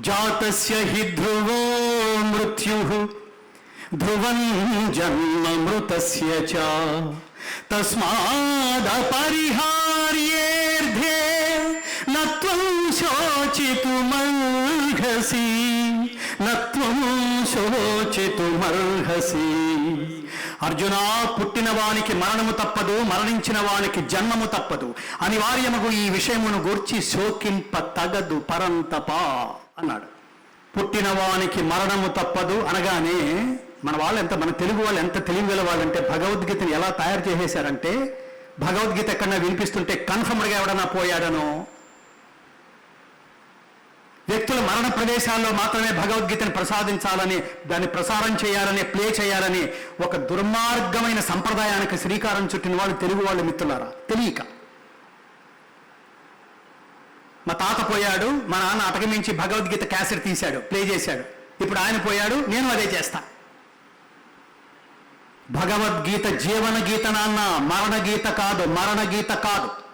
జాతస్య హి ధ్రువో మృత్యు. ధ్రువం జన్మ మృతస్య చ. తస్మాదపరిహార్యేర్ధే నత్వం శోచితుమర్హసి నత్వం శోచితుమర్హసి అర్జున పుట్టిన వానికి మరణము తప్పదు మరణించిన వానికి జన్మము తప్పదు. అనివార్యముగు ఈ విషయమును గూర్చి శోకింప తగదు పరంతపా. అన్నాడు. పుట్టిన వానికి మరణము తప్పదు అనగానే మన వాళ్ళు ఎంత మన తెలుగు వాళ్ళు ఎంత తెలివిగల వాళ్ళంటే భగవద్గీతను ఎలా తయారు చేసేశారంటే భగవద్గీత ఎక్కడన్నా వినిపిస్తుంటే కన్ఫర్మ్డ్గా ఎవడన్నా పోయాడనో వ్యక్తుల మరణ ప్రదేశాల్లో మాత్రమే భగవద్గీతను ప్రసాదించాలని దాన్ని ప్రసారం చేయాలని ప్లే చేయాలని ఒక దుర్మార్గమైన సంప్రదాయానికి శ్రీకారం చుట్టిన వాళ్ళు తెలుగు వాళ్ళు మిత్రులారా తెలియక. మా తాత పోయాడు మా నాన్న అటకమించి భగవద్గీత క్యాసెట్ తీశాడు ప్లే చేశాడు. ఇప్పుడు ఆయన పోయాడు నేను అదే చేస్తా. భగవద్గీత జీవన గీత నాన్న మరణ గీత కాదు మరణ గీత కాదు.